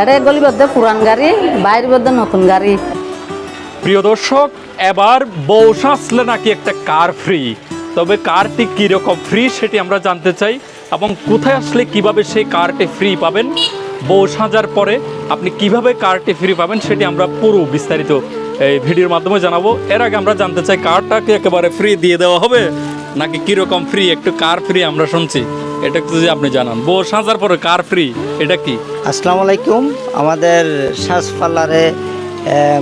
এড়ে গলি বদ্ধে পুরান গাড়ি, বাইরে বদ্ধে নতুন গাড়ি। প্রিয় দর্শক, এবার বউ আসলে নাকি একটা কার ফ্রি তবে কারটি কীরকম ফ্রি সেটি আমরা জানতে চাই এবং কোথায় আসলে কীভাবে সেই কারটি ফ্রি পাবেন? বউ সাজার পরে আপনি কীভাবে কারটি ফ্রি পাবেন সেটি আমরা পুরো বিস্তারিত এই ভিডিওর মাধ্যমে জানাব, এর আগে আমরা জানতে চাই কারটা কি একেবারে ফ্রি দিয়ে দেওয়া হবে, নাকি কীরকম ফ্রি একটু কার ফ্রি আমরা শুনছি। এটা একটু যদি আপনি জানান। বউ, সাজার পরে কার ফ্রি এটা কি? আসসালামু আলাইকুম। আমাদের শ্বাস পার্লারে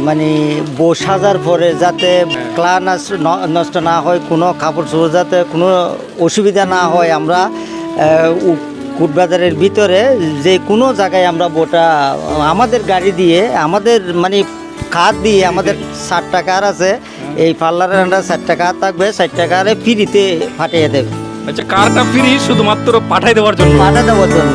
মানে বউ সাজার পরে যাতে ক্লা নাস- ন- নষ্ট না হয়, কোনো কাপড় চোপড় যাতে কোনো অসুবিধা না হয়, আমরা কুটবাজারের ভিতরে যে কোনো জায়গায় আমরা বোটা আমাদের গাড়ি দিয়ে, আমাদের মানে কার দিয়ে আমাদের ষাট টাকার আছে এই পার্লারের আন্ডার ষাট টাকা থাকবে ষাট টাকা টাকারে ফ্রিতে পাঠিয়ে দেবে। আচ্ছা কারটা ফ্রি শুধুমাত্র পাঠাই দেওয়ার জন্য? পাঠাই দেওয়ার জন্য।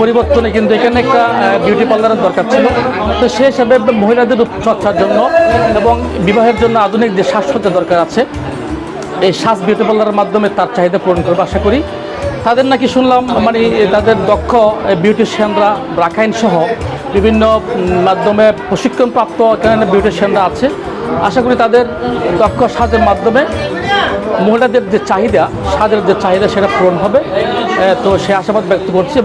পরিবর্তনে কিন্তু এখানে একটা বিউটি পার্লারের দরকার ছিল। তো সেই হিসাবে মহিলাদের রূপচর্চার জন্য এবং বিবাহের জন্য আধুনিক যে সাজসজ্জা দরকার আছে, এই শ্বাস বিউটি পার্লারের মাধ্যমে তার চাহিদা পূরণ করবে আশা করি। তাদের নাকি শুনলাম মানে তাদের দক্ষ বিউটিশিয়ানরা রাখাইন সহ বিভিন্ন মাধ্যমে প্রশিক্ষণপ্রাপ্ত এখানে বিউটিশিয়ানরা আছে। আশা করি তাদের দক্ষ সাজের মাধ্যমে মহিলাদের যে চাহিদা, সাজের যে চাহিদা সেটা পূরণ হবে। তো সে আশাবাদ ব্যক্ত করছি।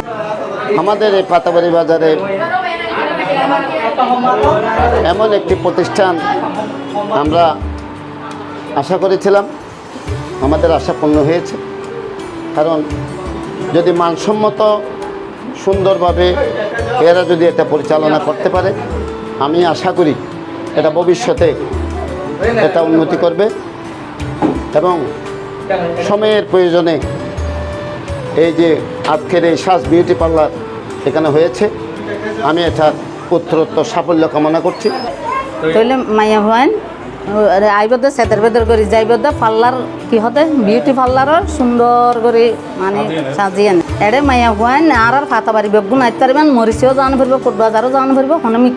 আমাদের এই পাতাবাড়ি বাজারে এমন একটি প্রতিষ্ঠান আমরা আশা করেছিলাম, আমাদের আশা পূর্ণ হয়েছে। কারণ যদি মানসম্মত, সুন্দরভাবে এরা যদি এটা পরিচালনা করতে পারে, আমি আশা করি এটা ভবিষ্যতে এটা উন্নতি করবে এবং সময়ের প্রয়োজনে এই যে আজকের এই শ্বাস বিউটি পার্লার এখানে হয়েছে, আমি এটার উত্তরোত্তর সাফল্য কামনা করছি। তইলে মাইয়া ভুয়ান আইবদ সেদের বেদর করি যাইবদ পার্লার কি হতে? বিউটি পার্লারর সুন্দর করে মানে সাজিয়েন এড়ে মাইয়া ভুয়ান আর আর ফাতা বাড়ি বেগুন আইতে পারিবেন মরিচেও জান ফিরব কোট বাজারও জান হনে মিকে